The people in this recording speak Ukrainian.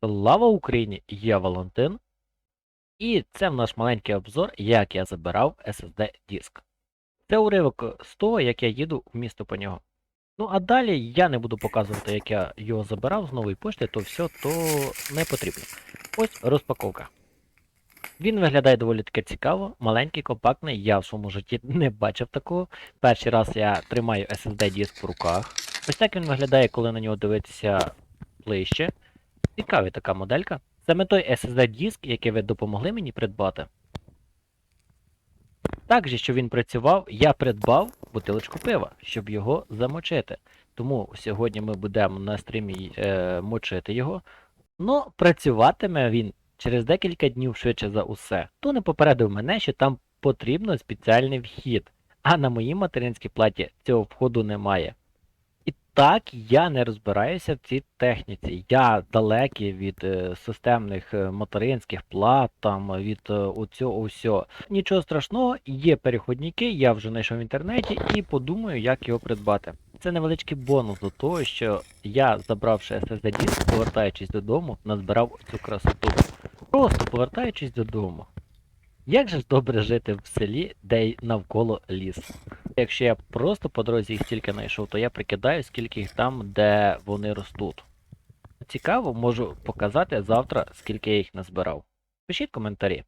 Слава Україні! Я Валентин. І це в наш маленький обзор, як я забирав SSD диск. Це уривок з того, як я їду в місто по нього. Ну а далі я не буду показувати, як я його забирав з нової пошти, то все то не потрібно. Ось розпаковка. Він виглядає доволі таки цікаво, маленький, компактний, я в своєму житті не бачив такого. Перший раз я тримаю SSD диск в руках. Ось так він виглядає, коли на нього дивитися ближче. Цікава така моделька. Саме той SSD диск, який ви допомогли мені придбати. Так же, що він працював, я придбав бутилочку пива, щоб його замочити. Тому сьогодні ми будемо на стрімі е, мочити його. Ну, працюватиме він через декілька днів швидше за усе. Хто не попередив мене, що там потрібно спеціальний вхід, а на моїй материнській платі цього входу немає. Так я не розбираюся в цій техніці. Я далекий від е, системних е, материнських плат, там від е, оцього усього. Нічого страшного, є переходники, я вже знайшов в інтернеті і подумаю, як його придбати. Це невеличкий бонус до того, що я, забравши SSD диск, повертаючись додому, назбирав цю красоту. Просто повертаючись додому. Як же ж добре жити в селі, де й навколо ліс? Якщо я просто по дорозі їх тільки знайшов, то я прикидаю, скільки їх там, де вони ростуть. Цікаво, можу показати завтра, скільки я їх назбирав. Пишіть коментарі.